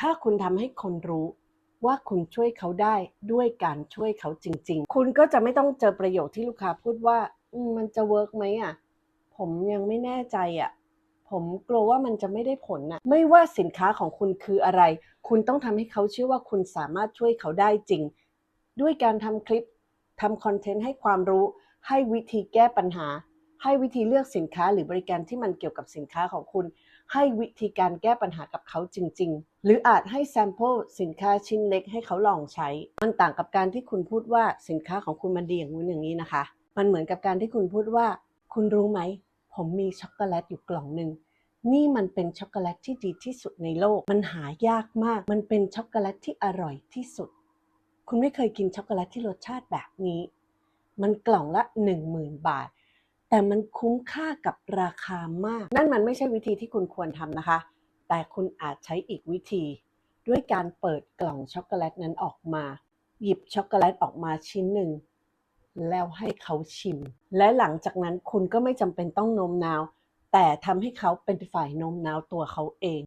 ถ้าคุณทำให้คนรู้ว่าคุณช่วยเขาได้ด้วยการช่วยเขาจริง ๆ คุณก็จะไม่ต้องเจอประโยคที่ลูกค้าพูดว่ามันจะเวิร์กไหมอะ ผมยังไม่แน่ใจอะ ผมกลัวว่ามันจะไม่ได้ผลน่ะไม่ว่าสินค้าของคุณคืออะไร คุณต้องทำให้เขาเชื่อว่าคุณสามารถช่วยเขาได้จริง ด้วยการทำคลิปทำคอนเทนต์ให้ความรู้ ให้วิธีแก้ปัญหา ให้วิธีเลือกสินค้าหรือบริการที่มันเกี่ยวกับสินค้าของคุณ ให้วิธีการแก้ปัญหากับเขาจริง ๆ หรืออาจให้แซมเปิลสินค้าชิ้นเล็กให้เขาลองใช้ มันต่างกับการที่คุณพูดว่าสินค้าของคุณมันดีอย่างนู้นอย่างนี้นะคะ มันเหมือนกับการที่คุณพูดว่า คุณรู้ไหม ผมมีช็อกโกแลตอยู่กล่องหนึ่งนี่มันเป็นช็อกโกแลตที่ดีที่สุดในโลก มันหายากมาก มันเป็นช็อกโกแลตที่อร่อยที่สุด คุณไม่เคยกินช็อกโกแลตที่รสชาติแบบนี้ มันกล่องละ 10,000 บาท แต่มันคุ้มค่ากับราคามาก นั่นมันไม่ใช่วิธีที่คุณควรทำนะคะ แต่คุณอาจใช้อีกวิธี ด้วยการเปิดกล่องช็อกโกแลตนั้นออกมา หยิบช็อกโกแลตออกมาชิ้นหนึ่ง แล้วให้เขาชิม และหลังจากนั้นคุณก็ไม่จำเป็นต้องโน้มน้าว แต่ทำให้เขาเป็นฝ่ายโน้มน้าวตัวเขาเอง